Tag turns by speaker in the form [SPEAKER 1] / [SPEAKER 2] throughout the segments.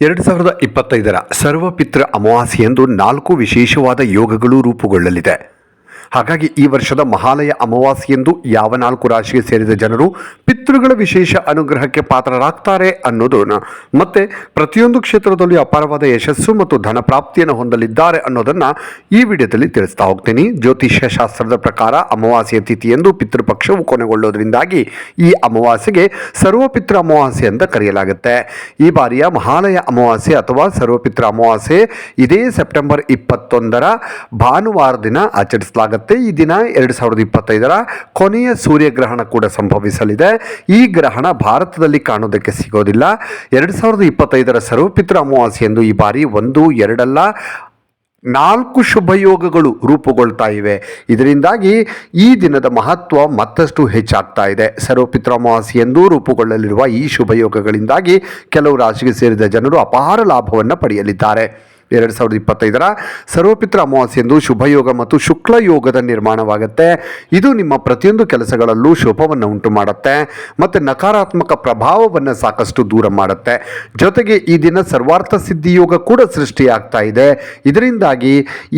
[SPEAKER 1] ಎರಡು ಸಾವಿರದ ಇಪ್ಪತ್ತೈದರ ಸರ್ವಪಿತೃ ಅಮಾವಾಸ್ಯೆಯಂದು ನಾಲ್ಕು ವಿಶೇಷವಾದ ಯೋಗಗಳು ರೂಪುಗೊಳ್ಳಲಿದೆ. ಹಾಗಾಗಿ ಈ ವರ್ಷದ ಮಹಾಲಯ ಅಮಾವಾಸ್ಯೆಂದು ಯಾವ ನಾಲ್ಕು ರಾಶಿಗೆ ಸೇರಿದ ಜನರು ಪಿತೃಗಳ ವಿಶೇಷ ಅನುಗ್ರಹಕ್ಕೆ ಪಾತ್ರರಾಗ್ತಾರೆ ಅನ್ನೋದು ಮತ್ತೆ ಪ್ರತಿಯೊಂದು ಕ್ಷೇತ್ರದಲ್ಲಿ ಅಪಾರವಾದ ಯಶಸ್ಸು ಮತ್ತು ಧನ ಪ್ರಾಪ್ತಿಯನ್ನು ಹೊಂದಲಿದ್ದಾರೆ ಅನ್ನೋದನ್ನ ಈ ವಿಡಿಯೋದಲ್ಲಿ ತಿಳಿಸ್ತಾ ಹೋಗ್ತೀನಿ. ಜ್ಯೋತಿಷ್ಯ ಶಾಸ್ತ್ರದ ಪ್ರಕಾರ ಅಮಾವಾಸ್ಯ ತಿಥಿಯೆಂದು ಪಿತೃಪಕ್ಷವು ಕೊನೆಗೊಳ್ಳೋದ್ರಿಂದಾಗಿ ಈ ಅಮಾವಾಸ್ಯೆಗೆ ಸರ್ವಪಿತೃ ಅಮಾವಾಸ್ಯೆ ಅಂತ ಕರೆಯಲಾಗುತ್ತೆ. ಈ ಬಾರಿಯ ಮಹಾಲಯ ಅಮಾವಾಸ್ಯೆ ಅಥವಾ ಸರ್ವಪಿತೃ ಅಮಾವಾಸ್ಯೆ ಇದೇ ಸೆಪ್ಟೆಂಬರ್ ಇಪ್ಪತ್ತೊಂದರ ಭಾನುವಾರ ದಿನ ಆಚರಿಸಲಾಗುತ್ತೆ. ಈ ದಿನ ಎರಡು ಸಾವಿರದ ಇಪ್ಪತ್ತೈದರ ಕೊನೆಯ ಸೂರ್ಯಗ್ರಹಣ ಕೂಡ ಸಂಭವಿಸಲಿದೆ. ಈ ಗ್ರಹಣ ಭಾರತದಲ್ಲಿ ಕಾಣೋದಕ್ಕೆ ಸಿಗೋದಿಲ್ಲ. ಎರಡು ಸಾವಿರದ ಇಪ್ಪತ್ತೈದರ ಸರ್ವಪಿತೃ ಅಮಾವಾಸ್ಯೆಯಂದು ಈ ಬಾರಿ ಒಂದು, ಎರಡಲ್ಲ, ನಾಲ್ಕು ಶುಭಯೋಗಗಳು ರೂಪುಗೊಳ್ತಾ ಇವೆ. ಇದರಿಂದಾಗಿ ಈ ದಿನದ ಮಹತ್ವ ಮತ್ತಷ್ಟು ಹೆಚ್ಚಾಗ್ತಾ ಇದೆ. ಸರ್ವಪಿತ್ರ ಅಮಾವಾಸ್ಯೆಯಂದು ರೂಪುಗೊಳ್ಳಲಿರುವ ಈ ಶುಭಯೋಗಗಳಿಂದಾಗಿ ಕೆಲವು ರಾಶಿಗೆ ಸೇರಿದ ಜನರು ಅಪಾರ ಲಾಭವನ್ನು ಪಡೆಯಲಿದ್ದಾರೆ. ಎರಡು ಸಾವಿರದ ಇಪ್ಪತ್ತೈದರ ಸರ್ವಪಿತ್ರ ಅಮಾವಾಸ್ಯೆಂದು ಶುಭಯೋಗ ಮತ್ತು ಶುಕ್ಲ ಯೋಗದ ನಿರ್ಮಾಣವಾಗುತ್ತೆ. ಇದು ನಿಮ್ಮ ಪ್ರತಿಯೊಂದು ಕೆಲಸಗಳಲ್ಲೂ ಶುಭವನ್ನು ಉಂಟು ಮಾಡುತ್ತೆ ಮತ್ತು ನಕಾರಾತ್ಮಕ ಪ್ರಭಾವವನ್ನು ಸಾಕಷ್ಟು ದೂರ ಮಾಡುತ್ತೆ. ಜೊತೆಗೆ ಈ ದಿನ ಸರ್ವಾರ್ಥ ಸಿದ್ಧಿ ಯೋಗ ಕೂಡ ಸೃಷ್ಟಿಯಾಗ್ತಾ ಇದೆ. ಇದರಿಂದಾಗಿ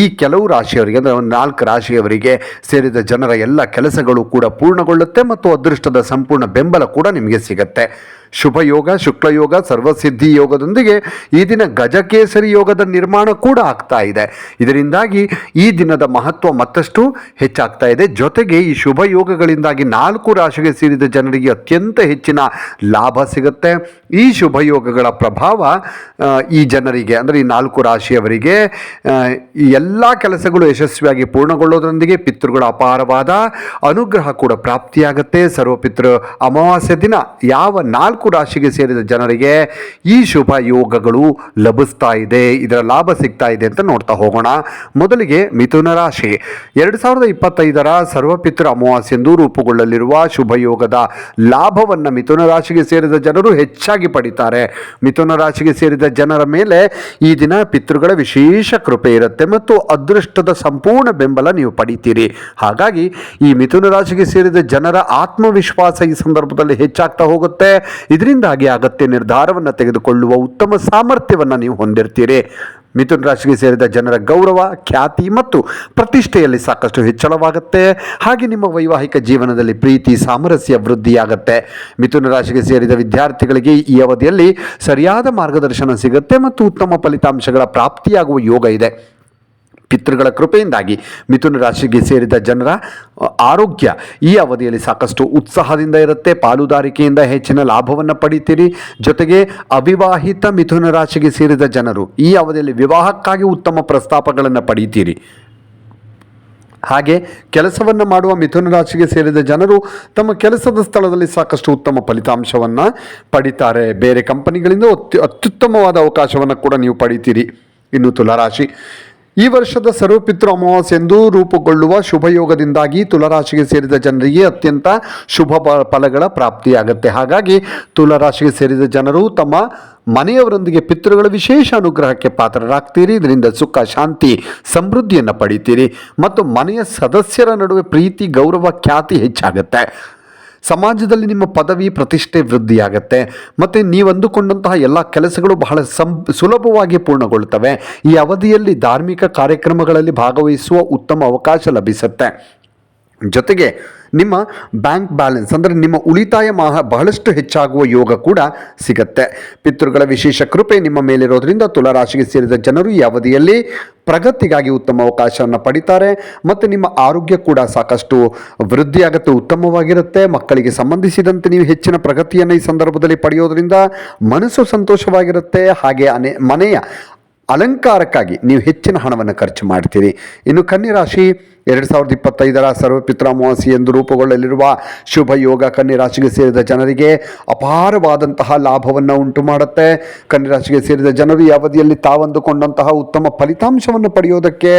[SPEAKER 1] ಈ ಕೆಲವು ರಾಶಿಯವರಿಗೆ ಅಂದರೆ ಒಂದು ನಾಲ್ಕು ರಾಶಿಯವರಿಗೆ ಸೇರಿದ ಜನರ ಎಲ್ಲ ಕೆಲಸಗಳು ಕೂಡ ಪೂರ್ಣಗೊಳ್ಳುತ್ತೆ ಮತ್ತು ಅದೃಷ್ಟದ ಸಂಪೂರ್ಣ ಬೆಂಬಲ ಕೂಡ ನಿಮಗೆ ಸಿಗುತ್ತೆ. ಶುಭ ಶುಕ್ಲಯೋಗ ಶುಕ್ಲ ಯೋಗ, ಸರ್ವಸಿದ್ಧಿ ಯೋಗದೊಂದಿಗೆ ಈ ದಿನ ಗಜಕೇಸರಿ ಯೋಗದ ನಿರ್ಮಾಣ ಕೂಡ ಆಗ್ತಾ ಇದೆ. ಇದರಿಂದಾಗಿ ಈ ದಿನದ ಮಹತ್ವ ಮತ್ತಷ್ಟು ಹೆಚ್ಚಾಗ್ತಾ ಇದೆ. ಜೊತೆಗೆ ಈ ಶುಭ ಯೋಗಗಳಿಂದಾಗಿ ನಾಲ್ಕು ರಾಶಿಗೆ ಸೇರಿದ ಜನರಿಗೆ ಅತ್ಯಂತ ಹೆಚ್ಚಿನ ಲಾಭ ಸಿಗುತ್ತೆ. ಈ ಶುಭ ಯೋಗಗಳ ಪ್ರಭಾವ ಈ ಜನರಿಗೆ, ಅಂದರೆ ಈ ನಾಲ್ಕು ರಾಶಿಯವರಿಗೆ ಈ ಎಲ್ಲ ಕೆಲಸಗಳು ಯಶಸ್ವಿಯಾಗಿ ಪೂರ್ಣಗೊಳ್ಳೋದರೊಂದಿಗೆ ಪಿತೃಗಳ ಅಪಾರವಾದ ಅನುಗ್ರಹ ಕೂಡ ಪ್ರಾಪ್ತಿಯಾಗುತ್ತೆ. ಸರ್ವಪಿತೃ ಅಮಾವಾಸ್ಯೆ ದಿನ ಯಾವ ನಾಲ್ಕು ರಾಶಿಗೆ ಸೇರಿದ ಜನರಿಗೆ ಈ ಶುಭ ಯೋಗಗಳು ಲಭಿಸ್ತಾ ಇದೆ. ಇದರ ಲಾಭ ಸಿಗ್ತಾ ಇದೆ ಅಂತ ನೋಡ್ತಾ ಹೋಗೋಣ. ಮೊದಲಿಗೆ ಮಿಥುನ ರಾಶಿ. ಎರಡು ಸಾವಿರದ ಇಪ್ಪತ್ತೈದರ ಸರ್ವಪಿತೃ ಅಮಾವಾಸ್ಯೆಂದು ರೂಪುಗೊಳ್ಳಲಿರುವ ಶುಭ ಯೋಗದ ಲಾಭವನ್ನು ಮಿಥುನ ರಾಶಿಗೆ ಸೇರಿದ ಜನರು ಹೆಚ್ಚಾಗಿ ಪಡಿತಾರೆ. ಮಿಥುನ ರಾಶಿಗೆ ಸೇರಿದ ಜನರ ಮೇಲೆ ಈ ದಿನ ಪಿತೃಗಳ ವಿಶೇಷ ಕೃಪೆ ಇರುತ್ತೆ ಮತ್ತು ಅದೃಷ್ಟದ ಸಂಪೂರ್ಣ ಬೆಂಬಲ ನೀವು ಪಡಿತೀರಿ. ಹಾಗಾಗಿ ಈ ಮಿಥುನ ರಾಶಿಗೆ ಸೇರಿದ ಜನರ ಆತ್ಮವಿಶ್ವಾಸ ಈ ಸಂದರ್ಭದಲ್ಲಿ ಹೆಚ್ಚಾಗ್ತಾ ಹೋಗುತ್ತೆ. ಇದರಿಂದಾಗಿ ಅಗತ್ಯ ನಿರ್ಧಾರವನ್ನು ತೆಗೆದುಕೊಳ್ಳುವ ಉತ್ತಮ ಸಾಮರ್ಥ್ಯವನ್ನು ನೀವು ಹೊಂದಿರ್ತೀರಿ. ಮಿಥುನ್ ರಾಶಿಗೆ ಸೇರಿದ ಜನರ ಗೌರವ, ಖ್ಯಾತಿ ಮತ್ತು ಪ್ರತಿಷ್ಠೆಯಲ್ಲಿ ಸಾಕಷ್ಟು ಹೆಚ್ಚಳವಾಗುತ್ತೆ. ಹಾಗೆ ನಿಮ್ಮ ವೈವಾಹಿಕ ಜೀವನದಲ್ಲಿ ಪ್ರೀತಿ, ಸಾಮರಸ್ಯ ವೃದ್ಧಿಯಾಗುತ್ತೆ. ಮಿಥುನ ರಾಶಿಗೆ ಸೇರಿದ ವಿದ್ಯಾರ್ಥಿಗಳಿಗೆ ಈ ಅವಧಿಯಲ್ಲಿ ಸರಿಯಾದ ಮಾರ್ಗದರ್ಶನ ಸಿಗುತ್ತೆ ಮತ್ತು ಉತ್ತಮ ಫಲಿತಾಂಶಗಳ ಪ್ರಾಪ್ತಿಯಾಗುವ ಯೋಗ ಇದೆ. ಪಿತೃಗಳ ಕೃಪೆಯಿಂದಾಗಿ ಮಿಥುನ ರಾಶಿಗೆ ಸೇರಿದ ಜನರ ಆರೋಗ್ಯ ಈ ಅವಧಿಯಲ್ಲಿ ಸಾಕಷ್ಟು ಉತ್ಸಾಹದಿಂದ ಇರುತ್ತೆ. ಪಾಲುದಾರಿಕೆಯಿಂದ ಹೆಚ್ಚಿನ ಲಾಭವನ್ನು ಪಡಿತೀರಿ. ಜೊತೆಗೆ ಅವಿವಾಹಿತ ಮಿಥುನ ರಾಶಿಗೆ ಸೇರಿದ ಜನರು ಈ ಅವಧಿಯಲ್ಲಿ ವಿವಾಹಕ್ಕಾಗಿ ಉತ್ತಮ ಪ್ರಸ್ತಾಪಗಳನ್ನು ಪಡೀತೀರಿ. ಹಾಗೆ ಕೆಲಸವನ್ನು ಮಾಡುವ ಮಿಥುನ ರಾಶಿಗೆ ಸೇರಿದ ಜನರು ತಮ್ಮ ಕೆಲಸದ ಸ್ಥಳದಲ್ಲಿ ಸಾಕಷ್ಟು ಉತ್ತಮ ಫಲಿತಾಂಶವನ್ನು ಪಡಿತಾರೆ. ಬೇರೆ ಕಂಪನಿಗಳಿಂದ ಅತ್ಯು, ಅತ್ಯುತ್ತಮವಾದ ಅವಕಾಶವನ್ನು ಕೂಡ ನೀವು ಪಡಿತೀರಿ. ಇನ್ನು ತುಲಾರಾಶಿ ಈ ವರ್ಷದ ಸರ್ವಪಿತೃ ಅಮಾವಾಸ್ಯೆಂದು ರೂಪುಗೊಳ್ಳುವ ಶುಭಯೋಗದಿಂದಾಗಿ ತುಲರಾಶಿಗೆ ಸೇರಿದ ಜನರಿಗೆ ಅತ್ಯಂತ ಶುಭ ಫಲಗಳ ಪ್ರಾಪ್ತಿಯಾಗುತ್ತೆ. ಹಾಗಾಗಿ ತುಲರಾಶಿಗೆ ಸೇರಿದ ಜನರು ತಮ್ಮ ಮನೆಯವರೊಂದಿಗೆ ಪಿತೃಗಳ ವಿಶೇಷ ಅನುಗ್ರಹಕ್ಕೆ ಪಾತ್ರರಾಗ್ತೀರಿ. ಇದರಿಂದ ಸುಖ, ಶಾಂತಿ, ಸಮೃದ್ಧಿಯನ್ನು ಪಡಿತೀರಿ. ಮತ್ತು ಮನೆಯ ಸದಸ್ಯರ ನಡುವೆ ಪ್ರೀತಿ, ಗೌರವ, ಖ್ಯಾತಿ ಹೆಚ್ಚಾಗುತ್ತೆ. ಸಮಾಜದಲ್ಲಿ ನಿಮ್ಮ ಪದವಿ ಪ್ರತಿಷ್ಠೆ ವೃದ್ಧಿಯಾಗತ್ತೆ. ಮತ್ತು ನೀವು ಅಂದುಕೊಂಡಂತಹ ಎಲ್ಲ ಕೆಲಸಗಳು ಬಹಳ ಸಂ, ಸುಲಭವಾಗಿ ಪೂರ್ಣಗೊಳ್ತವೆ. ಈ ಅವಧಿಯಲ್ಲಿ ಧಾರ್ಮಿಕ ಕಾರ್ಯಕ್ರಮಗಳಲ್ಲಿ ಭಾಗವಹಿಸುವ ಉತ್ತಮ ಅವಕಾಶ ಲಭಿಸುತ್ತೆ. ಜೊತೆಗೆ ನಿಮ್ಮ ಬ್ಯಾಂಕ್ ಬ್ಯಾಲೆನ್ಸ್ ಅಂದರೆ ನಿಮ್ಮ ಉಳಿತಾಯ ಮಹ ಬಹಳಷ್ಟು ಹೆಚ್ಚಾಗುವ ಯೋಗ ಕೂಡ ಸಿಗತ್ತೆ. ಪಿತೃಗಳ ವಿಶೇಷ ಕೃಪೆ ನಿಮ್ಮ ಮೇಲಿರೋದ್ರಿಂದ ತುಲಾರಾಶಿಗೆ ಸೇರಿದ ಜನರು ಈ ಅವಧಿಯಲ್ಲಿ ಪ್ರಗತಿಗಾಗಿ ಉತ್ತಮ ಅವಕಾಶವನ್ನು ಪಡಿತಾರೆ ಮತ್ತು ನಿಮ್ಮ ಆರೋಗ್ಯ ಕೂಡ ಸಾಕಷ್ಟು ವೃದ್ಧಿಯಾಗುತ್ತೆ, ಉತ್ತಮವಾಗಿರುತ್ತೆ. ಮಕ್ಕಳಿಗೆ ಸಂಬಂಧಿಸಿದಂತೆ ನೀವು ಹೆಚ್ಚಿನ ಪ್ರಗತಿಯನ್ನು ಈ ಸಂದರ್ಭದಲ್ಲಿ ಪಡೆಯೋದ್ರಿಂದ ಮನಸ್ಸು ಸಂತೋಷವಾಗಿರುತ್ತೆ. ಹಾಗೆ ಅನೆ ಮನೆಯ ಅಲಂಕಾರಕ್ಕಾಗಿ ನೀವು ಹೆಚ್ಚಿನ ಹಣವನ್ನು ಖರ್ಚು ಮಾಡ್ತೀರಿ. ಇನ್ನು ಕನ್ಯರಾಶಿ ಎರಡು ಸಾವಿರದ ಇಪ್ಪತ್ತೈದರ ಸರ್ವಪಿತ್ರ ಅಮಾವಾಸಿ ಎಂದು ರೂಪುಗೊಳ್ಳಲಿರುವ ಶುಭ ಯೋಗ ಕನ್ಯರಾಶಿಗೆ ಸೇರಿದ ಜನರಿಗೆ ಅಪಾರವಾದಂತಹ ಲಾಭವನ್ನು ಉಂಟು ಮಾಡುತ್ತೆ. ಕನ್ಯರಾಶಿಗೆ ಸೇರಿದ ಜನರು ಈ ಅವಧಿಯಲ್ಲಿ ತಾವಂದುಕೊಂಡಂತಹ ಉತ್ತಮ ಫಲಿತಾಂಶವನ್ನು ಪಡೆಯೋದಕ್ಕೆ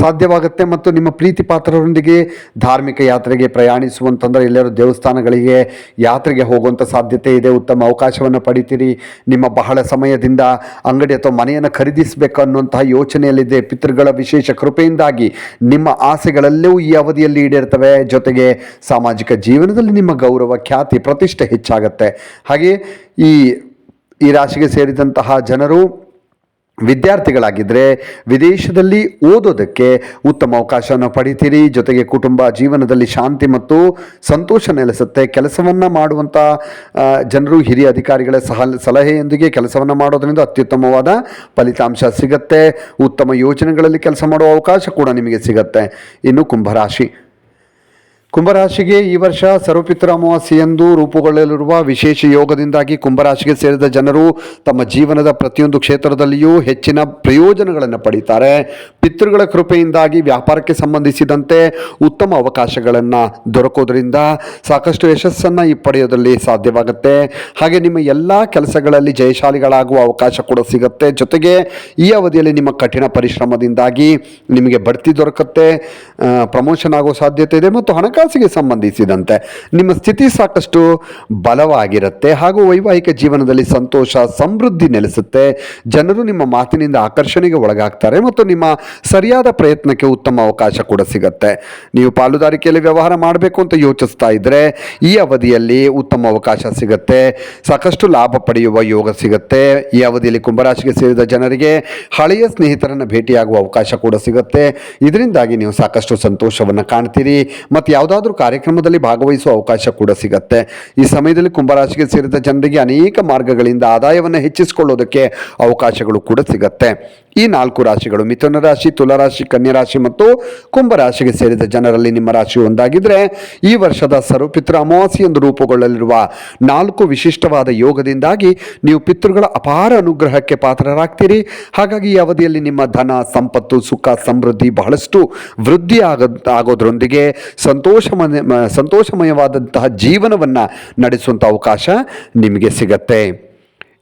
[SPEAKER 1] ಸಾಧ್ಯವಾಗುತ್ತೆ ಮತ್ತು ನಿಮ್ಮ ಪ್ರೀತಿ ಪಾತ್ರರೊಂದಿಗೆ ಧಾರ್ಮಿಕ ಯಾತ್ರೆಗೆ ಪ್ರಯಾಣಿಸುವಂತಂದ್ರೆ ಎಲ್ಲರೂ ದೇವಸ್ಥಾನಗಳಿಗೆ ಯಾತ್ರೆಗೆ ಹೋಗುವಂಥ ಸಾಧ್ಯತೆ ಇದೆ. ಉತ್ತಮ ಅವಕಾಶವನ್ನು ಪಡಿತೀರಿ. ನಿಮ್ಮ ಬಹಳ ಸಮಯದಿಂದ ಅಂಗಡಿ ಅಥವಾ ಮನೆಯನ್ನು ಖರೀದಿಸಬೇಕು ಅನ್ನುವಂತಹ ಯೋಚನೆಯಲ್ಲಿದೆ. ಪಿತೃಗಳ ವಿಶೇಷ ಕೃಪೆಯಿಂದಾಗಿ ನಿಮ್ಮ ಆಸೆಗಳೆಲ್ಲವೂ ಈ ಅವಧಿಯಲ್ಲಿ ಈಡೇರ್ತವೆ. ಜೊತೆಗೆ ಸಾಮಾಜಿಕ ಜೀವನದಲ್ಲಿ ನಿಮ್ಮ ಗೌರವ, ಖ್ಯಾತಿ, ಪ್ರತಿಷ್ಠೆ ಹೆಚ್ಚಾಗತ್ತೆ. ಹಾಗೆ ಈ ಈ ರಾಶಿಗೆ ಸೇರಿದಂತಹ ಜನರು ವಿದ್ಯಾರ್ಥಿಗಳಾಗಿದ್ದರೆ ವಿದೇಶದಲ್ಲಿ ಓದೋದಕ್ಕೆ ಉತ್ತಮ ಅವಕಾಶವನ್ನು ಪಡಿತೀರಿ. ಜೊತೆಗೆ ಕುಟುಂಬ ಜೀವನದಲ್ಲಿ ಶಾಂತಿ ಮತ್ತು ಸಂತೋಷ ನೆಲೆಸುತ್ತೆ. ಕೆಲಸವನ್ನು ಮಾಡುವಂಥ ಜನರು ಹಿರಿಯ ಅಧಿಕಾರಿಗಳ ಸಹ, ಸಲಹೆಯೊಂದಿಗೆ ಕೆಲಸವನ್ನು ಮಾಡೋದರಿಂದ ಅತ್ಯುತ್ತಮವಾದ ಫಲಿತಾಂಶ ಸಿಗುತ್ತೆ. ಉತ್ತಮ ಯೋಜನೆಗಳಲ್ಲಿ ಕೆಲಸ ಮಾಡುವ ಅವಕಾಶ ಕೂಡ ನಿಮಗೆ ಸಿಗುತ್ತೆ. ಇನ್ನು ಕುಂಭರಾಶಿ. ಕುಂಭರಾಶಿಗೆ ಈ ವರ್ಷ ಸರ್ವಪಿತ್ರ ಅಮಾವಾಸ್ಯೆಯಂದು ರೂಪುಗೊಳ್ಳಲಿರುವ ವಿಶೇಷ ಯೋಗದಿಂದಾಗಿ ಕುಂಭರಾಶಿಗೆ ಸೇರಿದ ಜನರು ತಮ್ಮ ಜೀವನದ ಪ್ರತಿಯೊಂದು ಕ್ಷೇತ್ರದಲ್ಲಿಯೂ ಹೆಚ್ಚಿನ ಪ್ರಯೋಜನಗಳನ್ನು ಪಡೀತಾರೆ. ಪಿತೃಗಳ ಕೃಪೆಯಿಂದಾಗಿ ವ್ಯಾಪಾರಕ್ಕೆ ಸಂಬಂಧಿಸಿದಂತೆ ಉತ್ತಮ ಅವಕಾಶಗಳನ್ನು ದೊರಕೋದ್ರಿಂದ ಸಾಕಷ್ಟು ಯಶಸ್ಸನ್ನು ಈ ಪಡೆಯೋದರಲ್ಲಿ ಸಾಧ್ಯವಾಗುತ್ತೆ. ಹಾಗೆ ನಿಮ್ಮ ಎಲ್ಲ ಕೆಲಸಗಳಲ್ಲಿ ಜಯಶಾಲಿಗಳಾಗುವ ಅವಕಾಶ ಕೂಡ ಸಿಗುತ್ತೆ. ಜೊತೆಗೆ ಈ ಅವಧಿಯಲ್ಲಿ ನಿಮ್ಮ ಕಠಿಣ ಪರಿಶ್ರಮದಿಂದಾಗಿ ನಿಮಗೆ ಬಡ್ತಿ ದೊರಕುತ್ತೆ. ಪ್ರಮೋಷನ್ ಆಗೋ ಸಾಧ್ಯತೆ ಇದೆ ಮತ್ತು ಹಣಕಾಸಿಗೆ ಸಂಬಂಧಿಸಿದಂತೆ ನಿಮ್ಮ ಸ್ಥಿತಿ ಸಾಕಷ್ಟು ಬಲವಾಗಿರುತ್ತೆ ಹಾಗೂ ವೈವಾಹಿಕ ಜೀವನದಲ್ಲಿ ಸಂತೋಷ, ಸಮೃದ್ಧಿ ನೆಲೆಸುತ್ತೆ. ಜನರು ನಿಮ್ಮ ಮಾತಿನಿಂದ ಆಕರ್ಷಣೆಗೆ ಒಳಗಾಗ್ತಾರೆ ಮತ್ತು ನಿಮ್ಮ ಸರಿಯಾದ ಪ್ರಯತ್ನಕ್ಕೆ ಉತ್ತಮ ಅವಕಾಶ ಕೂಡ ಸಿಗುತ್ತೆ. ನೀವು ಪಾಲುದಾರಿಕೆಯಲ್ಲಿ ವ್ಯವಹಾರ ಮಾಡಬೇಕು ಅಂತ ಯೋಚಿಸ್ತಾ ಇದ್ದರೆ ಈ ಅವಧಿಯಲ್ಲಿ ಉತ್ತಮ ಅವಕಾಶ ಸಿಗುತ್ತೆ. ಸಾಕಷ್ಟು ಲಾಭ ಪಡೆಯುವ ಯೋಗ ಸಿಗುತ್ತೆ. ಈ ಅವಧಿಯಲ್ಲಿ ಕುಂಭರಾಶಿಗೆ ಸೇರಿದ ಜನರಿಗೆ ಹಳೆಯ ಸ್ನೇಹಿತರನ್ನು ಭೇಟಿಯಾಗುವ ಅವಕಾಶ ಕೂಡ ಸಿಗುತ್ತೆ. ಇದರಿಂದಾಗಿ ನೀವು ಸಾಕಷ್ಟು ಸಂತೋಷವನ್ನು ಕಾಣ್ತೀರಿ. ಮತ್ತು ಯಾವುದಾದ್ರೂ ಕಾರ್ಯಕ್ರಮದಲ್ಲಿ ಭಾಗವಹಿಸುವ ಅವಕಾಶ ಕೂಡ ಸಿಗುತ್ತೆ. ಈ ಸಮಯದಲ್ಲಿ ಕುಂಭರಾಶಿಗೆ ಸೇರಿದ ಜನರಿಗೆ ಅನೇಕ ಮಾರ್ಗಗಳಿಂದ ಆದಾಯವನ್ನು ಹೆಚ್ಚಿಸಿಕೊಳ್ಳೋದಕ್ಕೆ ಅವಕಾಶಗಳು ಕೂಡ ಸಿಗುತ್ತೆ. ಈ ನಾಲ್ಕು ರಾಶಿಗಳು ಮಿಥುನ ರಾಶಿ ತುಲಾರಾಶಿ ರಾಶಿ ಮತ್ತು ಕುಂಭರಾಶಿಗೆ ಸೇರಿದ ಜನರಲ್ಲಿ ನಿಮ್ಮ ರಾಶಿ ಒಂದಾಗಿದ್ದರೆ ಈ ವರ್ಷದ ಸರ್ವಪಿತೃ ಅಮಾವಾಸ್ಯೆ ಎಂದು ರೂಪುಗೊಳ್ಳಲಿರುವ ನಾಲ್ಕು ವಿಶಿಷ್ಟವಾದ ಯೋಗದಿಂದಾಗಿ ನೀವು ಪಿತೃಗಳ ಅಪಾರ ಅನುಗ್ರಹಕ್ಕೆ ಪಾತ್ರರಾಗ್ತೀರಿ. ಹಾಗಾಗಿ ಈ ಅವಧಿಯಲ್ಲಿ ನಿಮ್ಮ ಧನ, ಸಂಪತ್ತು, ಸುಖ, ಸಮೃದ್ಧಿ ಬಹಳಷ್ಟು ವೃದ್ಧಿ ಆಗ, ಆಗೋದ್ರೊಂದಿಗೆ ಸಂತೋಷಮಯ ಸಂತೋಷಮಯವಾದಂತಹ ಜೀವನವನ್ನು ನಡೆಸುವಂಥ ಅವಕಾಶ ನಿಮಗೆ ಸಿಗತ್ತೆ.